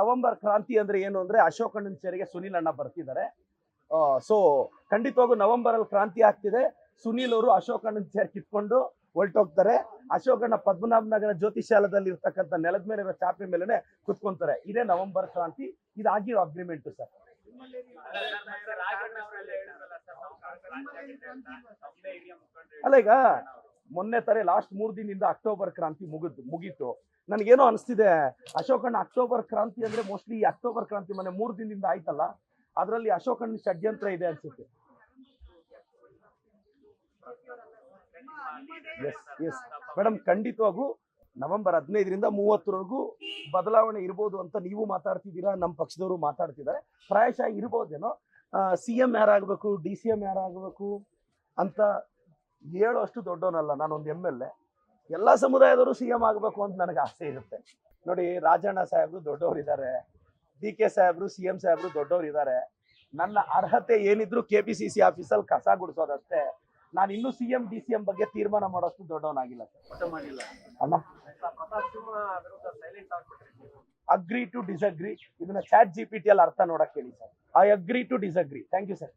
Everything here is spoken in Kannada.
ನವೆಂಬರ್ ಕ್ರಾಂತಿ ಅಂದ್ರೆ ಏನು ಅಂದ್ರೆ ಅಶೋಕಣ್ಣನ ಸೇರಿಗೆ ಸುನಿಲ್ ಅಣ್ಣ ಬರ್ತಿದ್ದಾರೆ. ಸೊ ಖಂಡಿತವಾಗೂ ನವೆಂಬರ್ ಅಲ್ಲಿ ಕ್ರಾಂತಿ ಆಗ್ತಿದೆ. ಸುನೀಲ್ ಅವರು ಅಶೋಕಣ್ಣನ ಚೇರ್ ಕಿತ್ಕೊಂಡು ಹೊರಟೋಗ್ತಾರೆ. ಅಶೋಕಣ್ಣ ಪದ್ಮನಾಭ ನಗರ ಜ್ಯೋತಿಷಾಲದಲ್ಲಿ ಇರ್ತಕ್ಕಂಥ ನೆಲದ ಮೇಲೆ ಇರೋ ಚಾಪೆ ಮೇಲೆ ಕುತ್ಕೊಂತಾರೆ. ಇದೇ ನವೆಂಬರ್ ಕ್ರಾಂತಿ. ಇದಾಗಿರೋ ಅಗ್ರಿಮೆಂಟ್ ಸರ್. ಅಲ್ಲ ಈಗ ಮೊನ್ನೆ ತಾರೆ ಲಾಸ್ಟ್ ಮೂರ್ ದಿನದಿಂದ ಅಕ್ಟೋಬರ್ ಕ್ರಾಂತಿ ಮುಗಿದ್ ಮುಗೀತು. ನನಗೇನೋ ಅನಿಸ್ತಿದೆ, ಅಶೋಕಣ್ಣ ಅಕ್ಟೋಬರ್ ಕ್ರಾಂತಿ ಅಂದ್ರೆ ಮೋಸ್ಟ್ಲಿ ಈ ಅಕ್ಟೋಬರ್ ಕ್ರಾಂತಿ ಮೊನ್ನೆ ಮೂರ್ ದಿನದಿಂದ ಆಯ್ತಲ್ಲ? ಅದರಲ್ಲಿ ಅಶೋಕಣ್ಣ ಷಡ್ಯಂತ್ರ ಇದೆ ಅನ್ಸುತ್ತೆ. ಎಸ್ ಎಸ್ ಮೇಡಮ್ ಖಂಡಿತವಾಗೂ ನವೆಂಬರ್ ಹದಿನೈದರಿಂದ ಮೂವತ್ತರವರೆಗೂ ಬದಲಾವಣೆ ಇರ್ಬೋದು ಅಂತ ನೀವು ಮಾತಾಡ್ತಿದ್ದೀರಾ ನಮ್ಮ ಪಕ್ಷದವರು ಮಾತಾಡ್ತಿದ್ದಾರೆ. ಪ್ರಾಯಶಃ ಇರ್ಬೋದೇನೋ? ಸಿ ಎಂ ಯಾರಾಗಬೇಕು, ಡಿ ಸಿ ಎಂ ಯಾರಾಗಬೇಕು ಅಂತ ಹೇಳೋಷ್ಟು ದೊಡ್ಡವನಲ್ಲ ನಾನೊಂದು ಎಂ ಎಲ್ ಎ. ಎಲ್ಲ ಸಮುದಾಯದವರು ಸಿ ಎಂ ಆಗಬೇಕು ಅಂತ ನನಗೆ ಆಸೆ ಇರುತ್ತೆ. ನೋಡಿ, ರಾಜಣ್ಣ ಸಾಹೇಬ್ರು ದೊಡ್ಡವ್ರು ಇದ್ದಾರೆ ಡಿ ಕೆ ಸಾಹೇಬ್ರು, ಸಿ ಎಂ ಸಾಹೇಬ್ರು ದೊಡ್ಡವರಿದ್ದಾರೆ. ನನ್ನ ಅರ್ಹತೆ ಏನಿದ್ರು ಕೆ ಪಿ ಸಿ ಸಿ ಆಫೀಸಲ್ಲಿ ಕಸ ಗುಡಿಸೋದಷ್ಟೇ. ನಾನು ಇನ್ನೂ C M D C M ಬಗ್ಗೆ ತೀರ್ಮಾನ ಮಾಡೋಷ್ಟು ದೊಡ್ಡವನಾಗಿಲ್ಲ. ಅಣ್ಣ? ಅಗ್ರಿ ಟು ಡಿಸಗ್ರಿ ಇದನ್ನ ಚಾಟ್ ಜಿ ಪಿ ಟಿ ಅಲ್ಲಿ ಅರ್ಥ ನೋಡಕ್ ಹೇಳಿ sir. I agree to disagree thank you sir